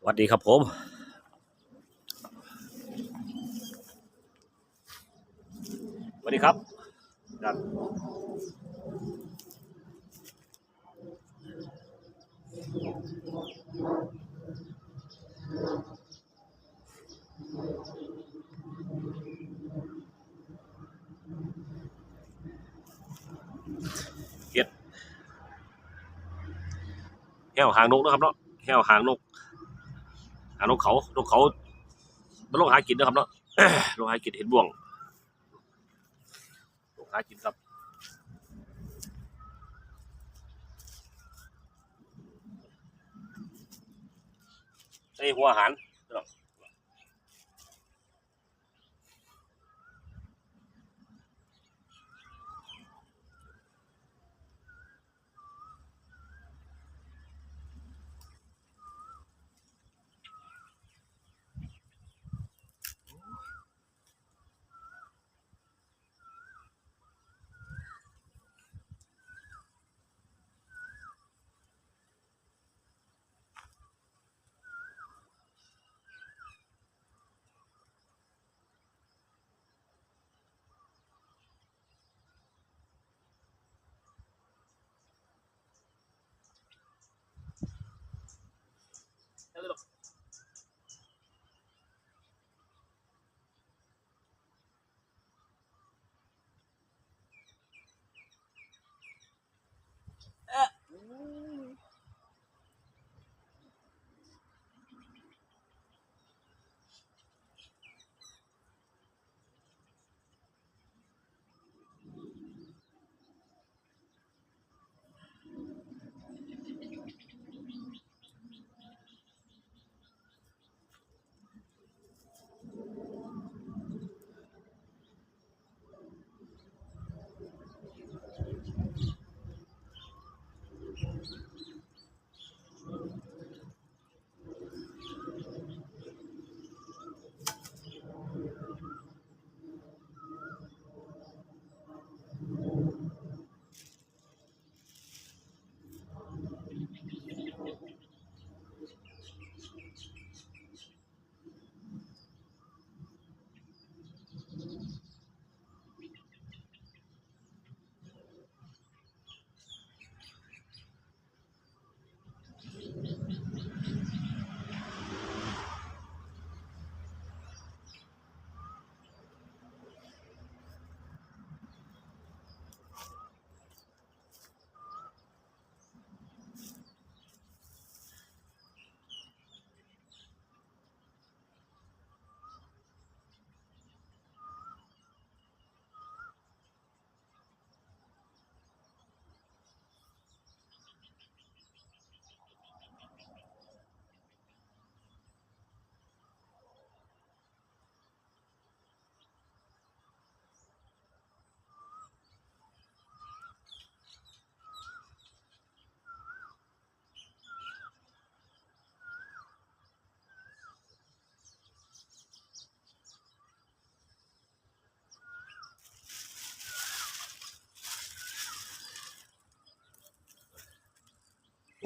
สวัสดีครับผม สวัสดีครับครับเฮ็ดแห้วหางนกนะครับเนาะแห้วหางนก หานกเขานกเขามันลงหากินนะครับเนาะลงหากินเห็นบ่วงลงหากินครับใส่หัวอาหาร เ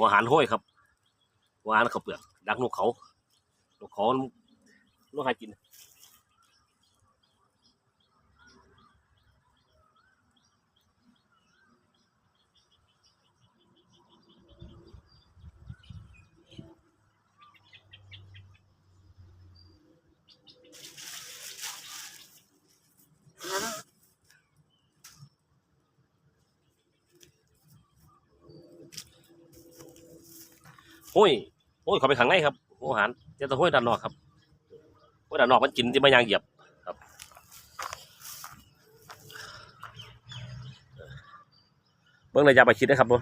หัวอาหารห้อยครับหัวอาหารเขาเปลือกดักนกเขานกเขานกหากิน ห้ยห้ยเขาไปข้างในครับหัวอาหารจะต้องห้อยด้านนอกครับห้อยด้านนอกมันกินที่มายางเหยียบครับเบื้องระยะไปคิดนะครับผม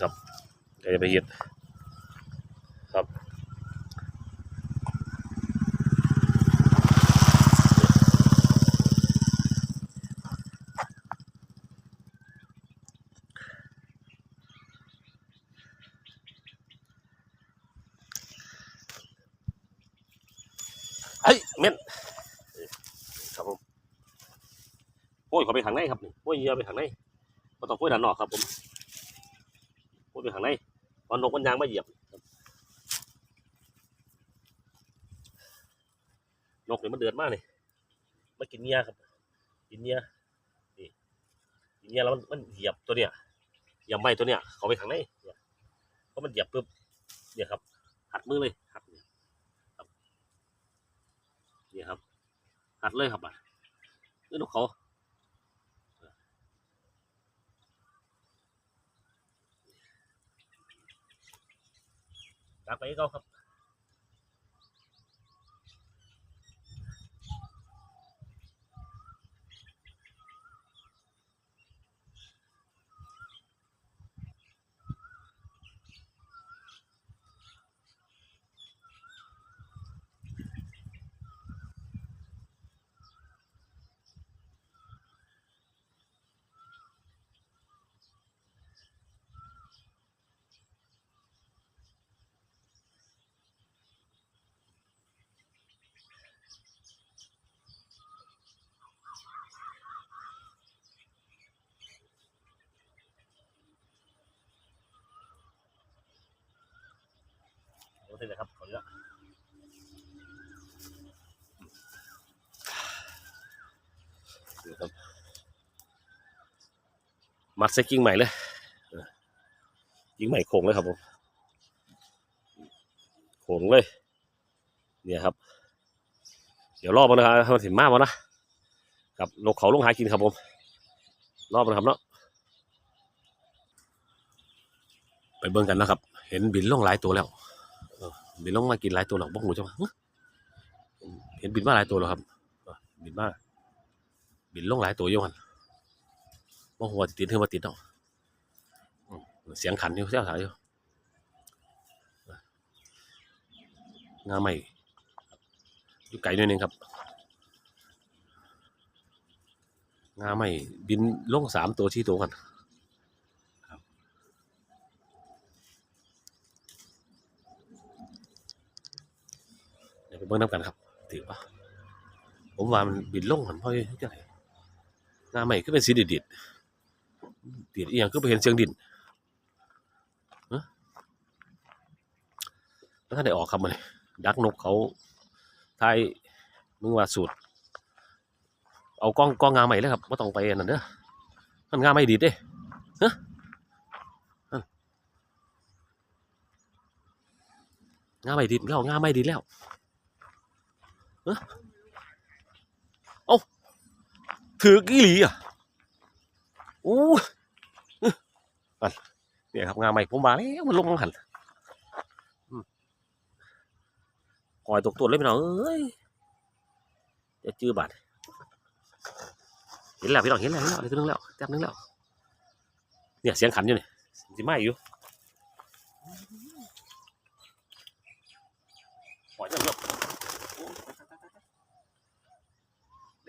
ครับระยะไปคิดครับ เฮ้ยเม่นครับผม เข้าไปข้างในครับนี่โป้ยเหยื่อไปข้างในก็ต้องโป้ยด้านนอกครับผมโป้ยไปข้างในตอนนกมันยางมาเหยียบนกเนี่ยมันเดือดมากเลยมากินเหยื่อครับกินเหยื่อนี่กินเหยื่อแล้วมันมันเหยียบตัวเนี้ยเหยียบไม้ตัวเนี้ยเข้าไปข้างในเนี่ยเพราะมันเหยียบปุ๊บเนี่ยครับ หัดมือเลยหัดเนี่ยครับเนี่ยครับหัดเลยครับอะนี่นกเขา ดักไเขาครับโอเลยครับขออนุญาตนี่ครับมัดใส่กิ่งใหม่เลยเกิ่งใหม่โค้งเลยครับผมโค้งเลย เนี่ยครับ เดี๋ยวรอบมันนะครับมันถึงมากมันนะครับนกเขาลงหากินครับผม รอบมันครับเนาะไปเบิ่งกันนะครับ เห็นบินล่องหลายตัวแล้ว บินลงมากินหลายตัวหรอกบ้องหูจังเห็นบินมาหลายตัวแล้วครับ บินมาบินลงหลายตัวอยู่กันบ้องหัวติดเท่ามาติดเนาะอืมเสียงขันอยู่เสียงสายอยู่งาใหม่อยู่ไกลนิดนึงครับ งาใหม่บินลงสามตัวที่ตัวกัน เบิ่งน้ำกันครับถือปะผมว่ามันบินลงหันพ่อยังไงหน้าใหม่ก็เป็นสีดิดดิดดิดอีหยังก็ไปเห็นเสียงดินฮะแล้วถ้าได้ออกคำมาเลยดักนกเขาทายมึงว่าสูตร เอากล้องกล้องงาใหม่เลยครับไม่ต้องไปอันนั่นเด้อมันงาใหม่ดีดเด้ฮะงาใหม่ดีแล้วงาใหม่ดีแล้ว เอาเถือกี่หลีอะโอ้ยอันเนี่ยครับงานใหม่ผมมาแล้วมันลงหันอืมหอยตกตัวเลยพี่น้องเอ้ยจะจื้อบาดเห็นแล้วพี่น้องเห็นแล้วเห็นแล้วเดี๋ยวตัวนึงแล้วจับนึงแล้ว เนี่ยเสียงขันอยู่เนี่ยสิไม่อยู่หอยจังเลยโอ้ย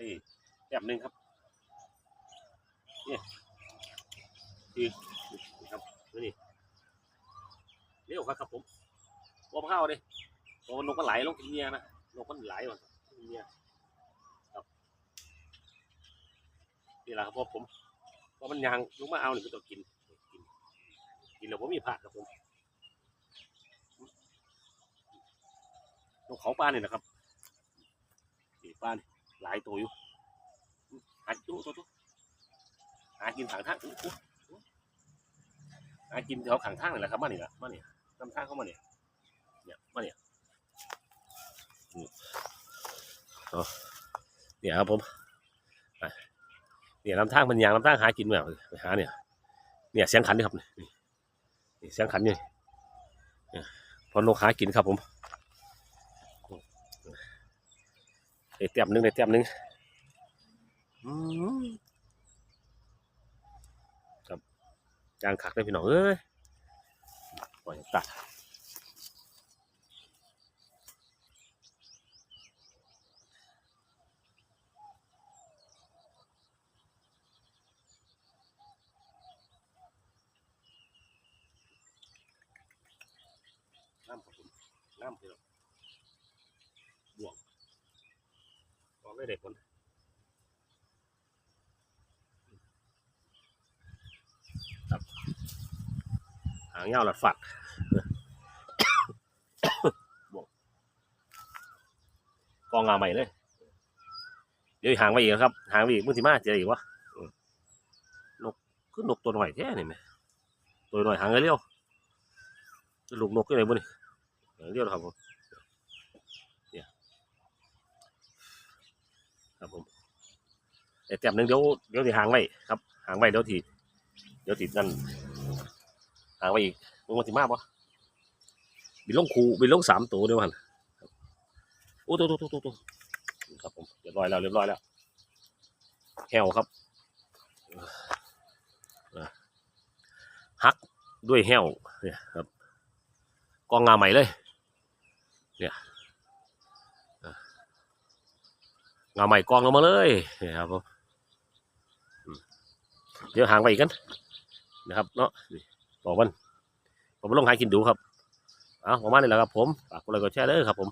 นี่ แบบหนึ่งครับนี่ครับนี่เร็วครับครับผมว่าเข้าเลยเพราะว่านกมันไหลลงกินเมียนะนกมันไหลก่อนกินเมียครับนี่แหละครับเพราะผมพราะมันยางลงมาเอาหนึ่งก็ต้องกินกินกินแล้วผมมีผักครับผมนกเขาปลาเนี่ยนะครับนี่ปลานี่หลายตัวอยู่ หาตัวตัวตัวหากินทางทางอู้อู้หากินแถวข้างทางนี่แหละครับมานี่แหละมานี่นำทางเข้ามาเนี่ยเนี่ยมาเนี่ยอ๋อเนี่ยครับผมเนี่ยนำทางมันยางนำทางหากินแบบไปหาเนี่ยเนี่ยเสียงขันนี่ครับนี่นี่เสียงขันนี่เนี่ยพอนกหากินครับผมได้เต็มหนึ่งได้เต็มหนึ่ง ครับยางขักได้พี่น้องเอ้ยปล่อยตัดน้ำครับผมน้ำพี่น้องบวกบอกได้เด็กผลางเงาหลัดฝัดบอกกองงาใหม่เลย เดี๋ยวอีห่างไปอีกครับห่างไปอีกมึงสิมาเจออีกวะนกคือนกตัวหน่อยแท้นี่ไหมตัวหน่อยห่างเร็วลูกนกยังไงบุนี่เรียวครับผมเนี่ยครับผมแต่แต้มหนึ่งเดี๋ยวเดี๋ยวที่ห่างไว้ครับห่างไว้เดี๋ยวทีเดี๋ยวทีนั่น หางไว้อีกมึงมาสิมาปะบินลงคูบินลงสามตัวเดียวกันโอ้ตัวตัวตัวตัวครับผมเรียบร้อยแล้วเรียบร้อยแล้วแหวครับฮักด้วยแหวเนี่ยครับกองงาใหม่เลย เนี่ยงาใหม่กองลงมาเลยเนี่ยครับผมเดี๋ยวหางไปอีกกันนะครับเนาะ บอกมันผมลงหากินดูครับ เอาประมาณนี้แหละครับผม ฝากกดไลค์กดแชร์เลยครับผม